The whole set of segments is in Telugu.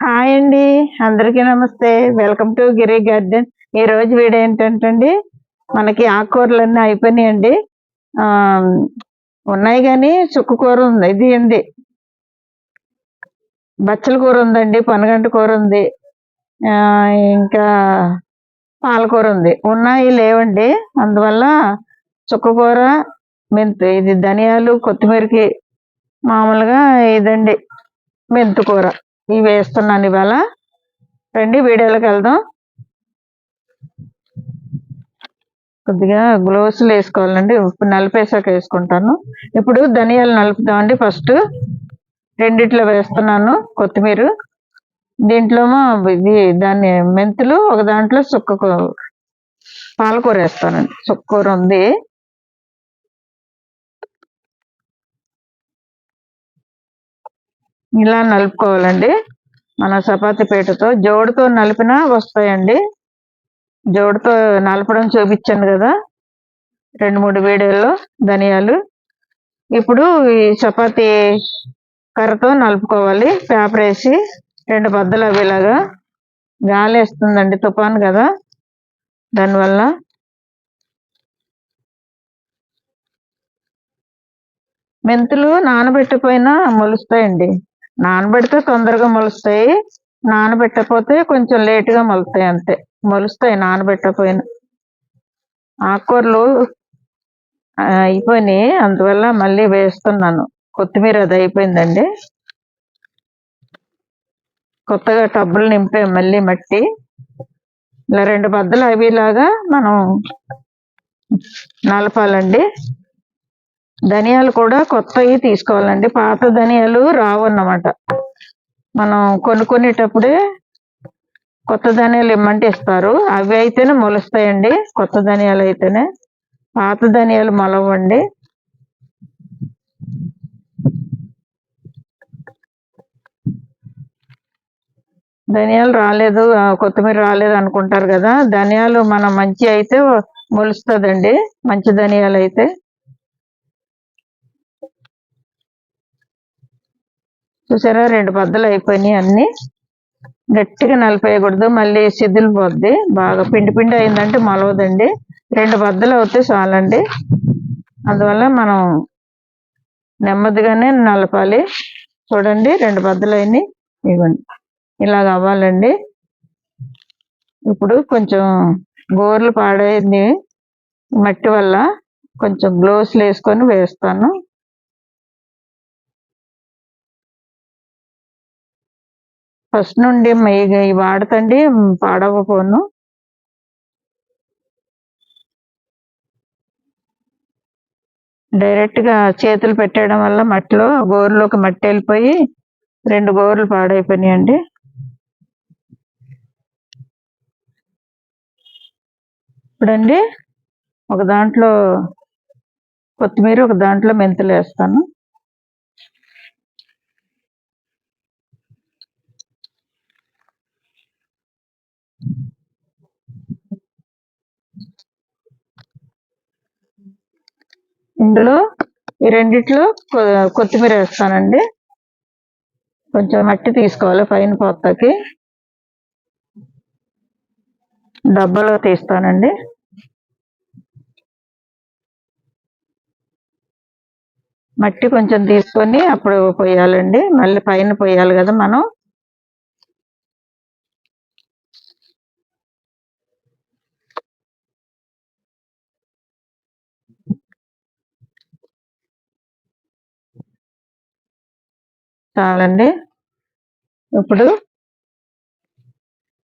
హాయ్ అండి. అందరికీ నమస్తే. Welcome to Giri garden. ఈ రోజు వీడియో ఏంటంటే మనకి ఆకుకూరలన్నీ అయిపోయినాయండి. ఉన్నాయి కానీ చుక్కు కూర ఉంది ఇది ఉంది బచ్చల కూర ఉందండి పనగంట కూర ఉంది. ఇంకా పాలకూర ఉంది. ఉన్నాయి లేవండి. అందువల్ల చుక్క కూర మెంతు ఇది ధనియాలు కొత్తిమీరకి మామూలుగా ఇదండి మెంతుకూర ఇవి వేస్తున్నాను ఇవాళ రండి వీడియోలోకి వెళ్దాం. కొద్దిగా గ్లోవ్స్లు వేసుకోవాలండి. ఇప్పుడు నలిపేసాక వేసుకుంటాను. ఇప్పుడు ధనియాలు నలుపుతామండి ఫస్ట్ రెండిట్లో వేస్తున్నాను కొత్తిమీర. దీంట్లోమో ఇది దాన్ని మెంతులు ఒక దాంట్లో సుక్క కూ- పాలకూర వేస్తానండి. సుక్కూర ఉంది. ఇలా నలుపుకోవాలండి. మన చపాతి పీటతో జోడుతో నలిపినా వస్తాయండి. జోడుతో నలపడం చూపించాను కదా. రెండు మూడు వీడియోల్లో ధనియాలు. ఇప్పుడు ఈ చపాతీ కర్రతో నలుపుకోవాలి. పేపర్ వేసి రెండు బద్దలు అవేలాగా గాలి వేస్తుందండి తుఫాన్ కదా. దానివల్ల మెంతులు నానబెట్టిపోయినా మొలుస్తాయండి. నానబెడితే తొందరగా మొలుస్తాయి నానబెట్టకపోతే కొంచెం లేటుగా మొలుస్తాయి అంతే. మొలుస్తాయి నానబెట్టకపోయినా. ఆకుకూరలు అయిపోయినాయి. అందువల్ల మళ్ళీ వేస్తున్నాను. కొత్తిమీర అది అయిపోయిందండి. కొత్తగా టబ్బులు నింపే మళ్ళీ మట్టి. ఇలా రెండు బద్దలు అవిలాగా మనం నలపాలండి. ధనియాలు కూడా కొత్తవి తీసుకోవాలండి. పాత ధనియాలు రావు అన్నమాట మనం కొనుక్కునేటప్పుడే కొత్త ధనియాలు ఇమ్మంటే ఇస్తారు అవి అయితేనే మొలుస్తాయండి. కొత్త ధనియాలు అయితేనే. పాత ధనియాలు మొలవండి. ధనియాలు రాలేదు. కొత్తిమీర రాలేదు అనుకుంటారు కదా. ధనియాలు మన మంచి అయితే మొలుస్తుందండి. మంచి ధనియాలు అయితే. చూసారా? రెండు బద్దలు అయిపోయినాయి అన్ని. గట్టిగా నలిపేయకూడదు. మళ్ళీ సిద్ధులు పోద్ది బాగా పిండి పిండి అయిందంటే మలవదండి. రెండు బద్దలు అవుతే చాలండి. అందువల్ల మనం నెమ్మదిగానే నలపాలి. చూడండి రెండు బద్దలు అయినాయి. ఇవ్వండి. ఇలాగ అవ్వాలండి. ఇప్పుడు కొంచెం గోర్లు పాడైంది మట్టి వల్ల కొంచెం గ్లోవ్స్లు వేసుకొని వేస్తాను. ఫస్ట్ నుండి ఇవి వాడతండి పాడవపోను డైరెక్ట్గా చేతులు పెట్టేయడం వల్ల మట్టిలో గోరులోకి మట్టి వెళ్ళిపోయి రెండు గోర్లు పాడైపోయినాయండి. ఇప్పుడండి ఒక దాంట్లో కొత్తిమీర ఒక దాంట్లో మెంతులు వేస్తాను. ఇందులో ఈ రెండిట్లో కొ- కొత్తిమీర వేస్తానండి. కొంచెం మట్టి తీసుకోవాలి పైన పొత్తకి. డబ్బాలో తీస్తానండి. మట్టి కొంచెం తీసుకొని అప్పుడు పోయాలండి. మళ్ళీ పైన పోయాలి కదా మనం. చాలండి. ఇప్పుడు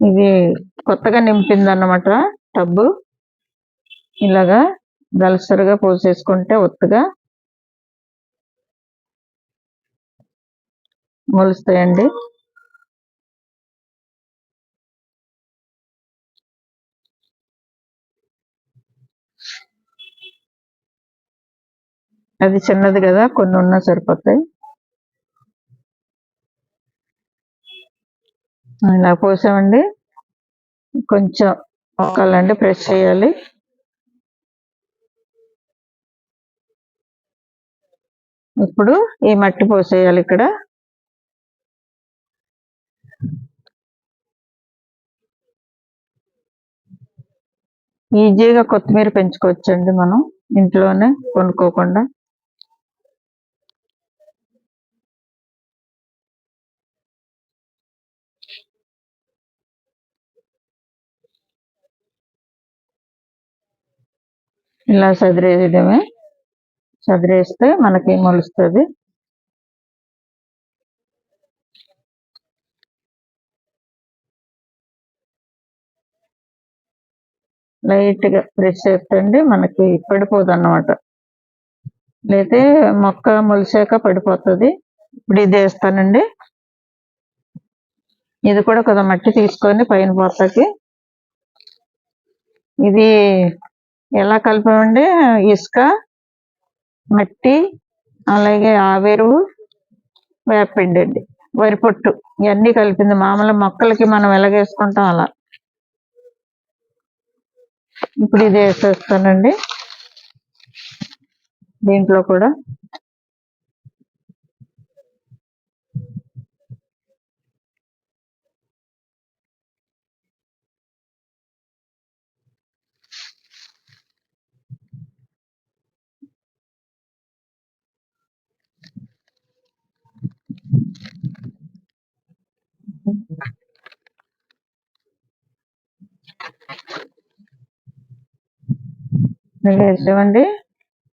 ఇది కొత్తగా నింపింది అన్నమాట టబ్బు. ఇలాగా దలసరిగా పోసేసుకుంటే ఒత్తుగా మొలుస్తాయండి. అది చిన్నది కదా కొన్ని ఉన్నా సరిపోతాయి. ఇలా పోసామండి. కొంచెం ఒక్కలండి ప్రెస్ చేయాలి. ఇప్పుడు ఈ మట్టి పోసేయాలి ఇక్కడ. ఈజీగా కొత్తిమీర పెంచుకోవచ్చండి మనం ఇంట్లోనే కొనుక్కోకుండా. ఇలా చదిరేయడమే చదిరేస్తే మనకి మొలుస్తుంది. లైట్గా ప్రెస్ చేస్తండి మనకి పడిపోదు అన్నమాట లేతే మొక్క మొలిసాక పడిపోతుంది. ఇప్పుడు ఇది వేస్తానండి. ఇది కూడా కొద్దిగా మట్టి తీసుకొని పైన పోతాకి. ఇది ఎలా కలిపామండి ఇసుక మట్టి అలాగే ఆవేరు వేపిండి అండి. వరి పొట్టు ఇవన్నీ కలిపింది. మామూలు మొక్కలకి మనం ఎలాగేసుకుంటాం అలా. ఇప్పుడు ఇది వేసేస్తానండి. దీంట్లో కూడా వేసామండి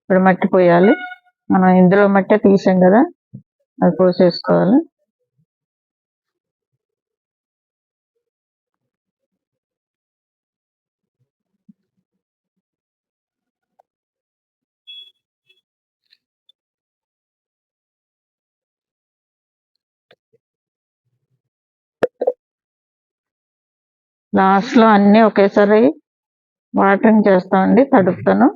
ఇప్పుడు మట్టి పోయాలి. మనం ఇందులో మట్టి తీసాం కదా. అది పోసేసుకోవాలి. లాస్ట్లో అన్ని ఒకేసారి వాటరింగ్ చేస్తామండి తడుపుతాను.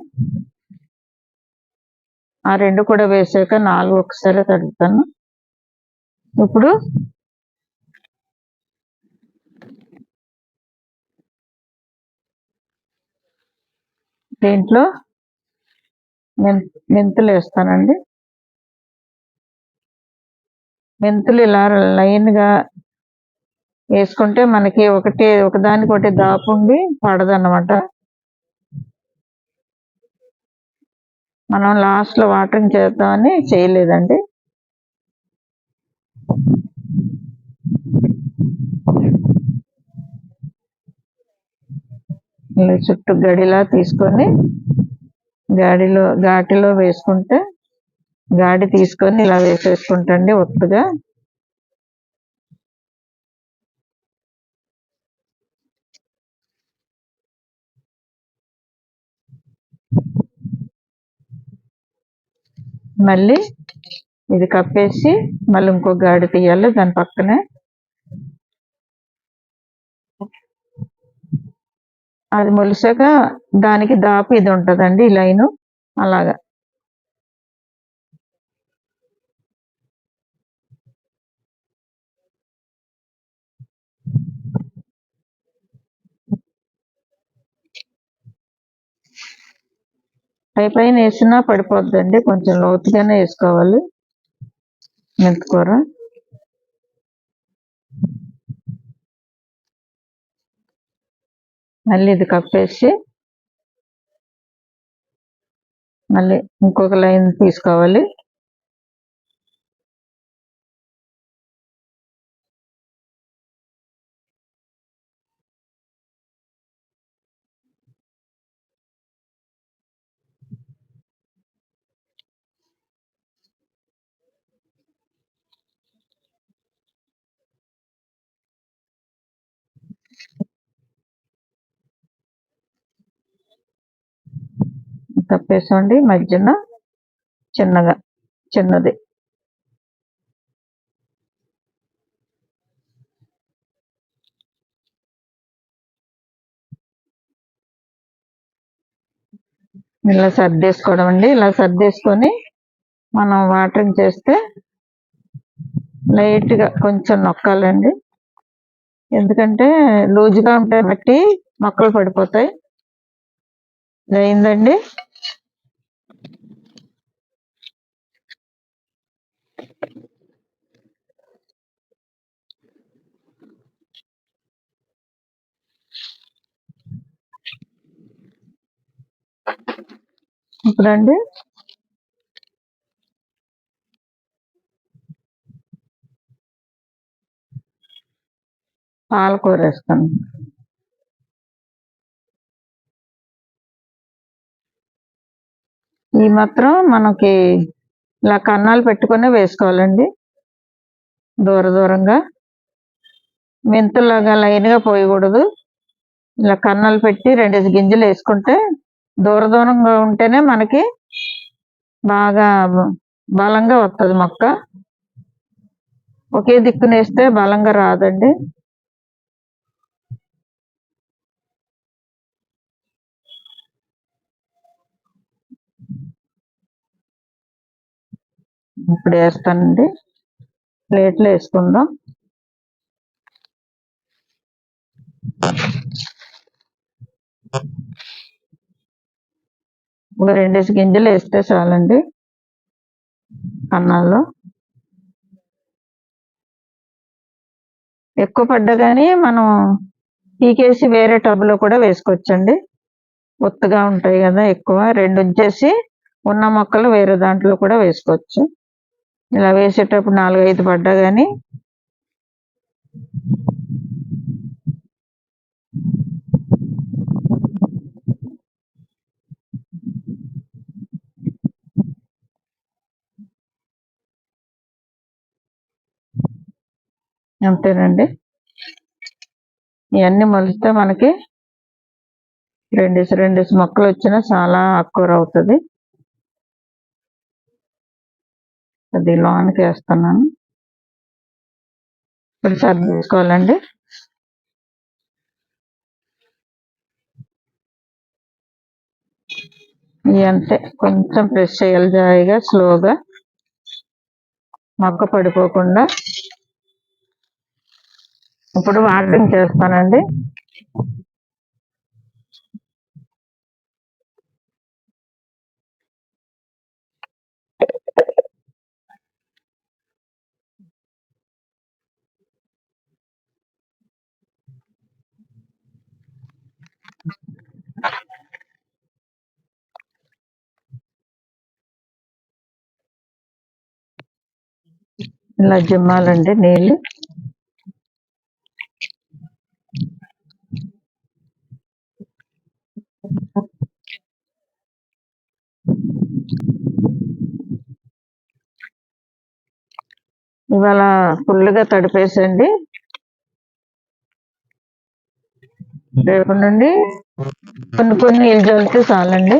ఆ రెండు కూడా వేసాక నాలుగు ఒకసారి తడుపుతాను. ఇప్పుడు దీంట్లో మెంతులు వేస్తానండి. మెంతులు ఇలా లైన్గా వేసుకుంటే మనకి ఒకటి ఒకదానికి ఒకటి దాపుండి పడదన్నమాట. మనం లాస్ట్లో వాటరింగ్ చేద్దామని చేయలేదండి. చుట్టూ గడిలా తీసుకొని గాడిలో ఘాటిలో వేసుకుంటే గాడి తీసుకొని ఇలా వేసేసుకుంటండి ఒత్తుగా. మళ్ళీ ఇది కప్పేసి మళ్ళీ ఇంకో గాడి తీయాలి దాని పక్కనే. అది మొలిసాక దానికి దాపు ఇది ఉంటుందండి ఈ లైను. అలాగా. పై పైన వేసినా పడిపోద్దండి. కొంచెం లోతుగానే వేసుకోవాలి. మెంతికూర మళ్ళీ ఇది కప్పేసి మళ్ళీ ఇంకొక లైన్ తీసుకోవాలి. కప్పేసుకోండి మధ్యన చిన్నగా చిన్నది. ఇలా సర్దేసుకోవడం అండి. ఇలా సర్దేసుకొని మనం వాటరింగ్ చేస్తే లైట్గా కొంచెం నొక్కాలండి. ఎందుకంటే లూజ్గా ఉంటే బట్టి మొక్కలు పడిపోతాయి. అయిందండి? ఇప్పుడండి పాలకూర వేస్తాను ఈ మాత్రం మనకి ఇలా కన్నాలు పెట్టుకునే వేసుకోవాలండి. దూర దూరంగా. మెంతులాగా లైన్గా పోయకూడదు. ఇలా కన్నాలు పెట్టి రెండేసి గింజలు వేసుకుంటే దూర దూరంగా ఉంటేనే మనకి బాగా బలంగా వస్తుంది మొక్క. ఒకే దిక్కున వేస్తే బలంగా రాదండి. ఇప్పుడు వేస్తానండి. ప్లేట్లో వేసుకుందాం. ఇప్పుడు రెండేసి గింజలు వేస్తే చాలండి. అన్నాల్లో ఎక్కువ పడ్డా కానీ మనం పీకేసి వేరే టబ్లో కూడా వేసుకోవచ్చండి. ఒత్తుగా ఉంటాయి కదా ఎక్కువ. రెండు ఉంచేసి ఉన్న మొక్కలు వేరే దాంట్లో కూడా వేసుకోవచ్చు. ఇలా వేసేటప్పుడు నాలుగైదు పడ్డా కానీ అంతేనండి. ఇవన్నీ మొలిస్తే మనకి రెండేసి రెండేసి మొక్కలు వచ్చినా చాలా ఆకుకూర అవుతుంది అది లోనికి వేస్తున్నాను. ఇప్పుడు సర్ది తీసుకోవాలండి అంతే కొంచెం ప్రెస్ చేయాలి జాయిగా స్లోగా. మొక్క పడిపోకుండా ఇప్పుడు వాటరింగ్ చేస్తానండి. ఇలా జిమ్మాలండి నీళ్ళు. ఇవాళ ఫుల్గా తడిపేసండి. రేపు నుండి కొన్ని కొన్ని ఇల్లు చల్లితే చాలండి.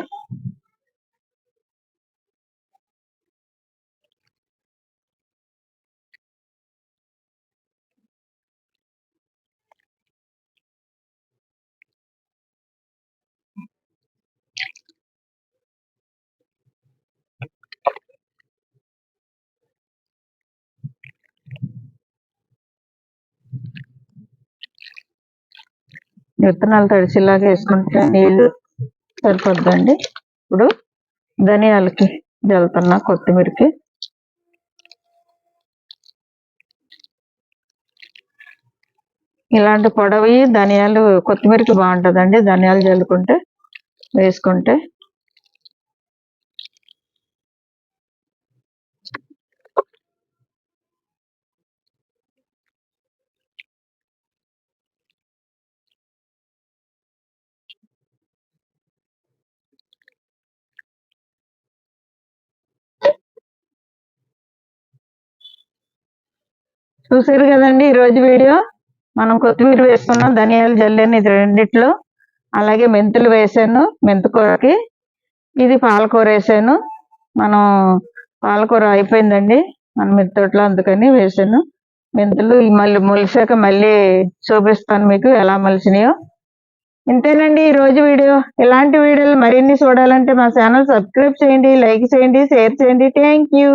విత్తనాలు తడిసేలాగా వేసుకుంటే నీళ్ళు సరిపోద్దండి. ఇప్పుడు ధనియాలకి జల్లుతున్నా కొత్తిమీరకి. ఇలాంటి పొడవి ధనియాలు కొత్తిమీరకి బాగుంటుందండి. ధనియాలు జల్లుకుంటే వేసుకుంటే చూసారు కదండి ఈరోజు వీడియో? మనం కొత్తిమీర వేసుకున్నాం ధనియాలు జల్లెని ఇది రెండిట్లో. అలాగే మెంతులు వేసాను మెంతుకూరకి. ఇది పాలకూర వేసాను. మనం పాలకూర అయిపోయిందండి. మన మెంతోట్లో అందుకని వేసాను. మెంతులు మళ్ళీ మొలిసాక మళ్ళీ చూపిస్తాను మీకు ఎలా మలిసినాయో ఇంతేనండి ఈ రోజు వీడియో. ఇలాంటి వీడియోలు మరిన్ని చూడాలంటే మా ఛానల్ సబ్స్క్రైబ్ చేయండి లైక్ చేయండి షేర్ చేయండి. Thank you.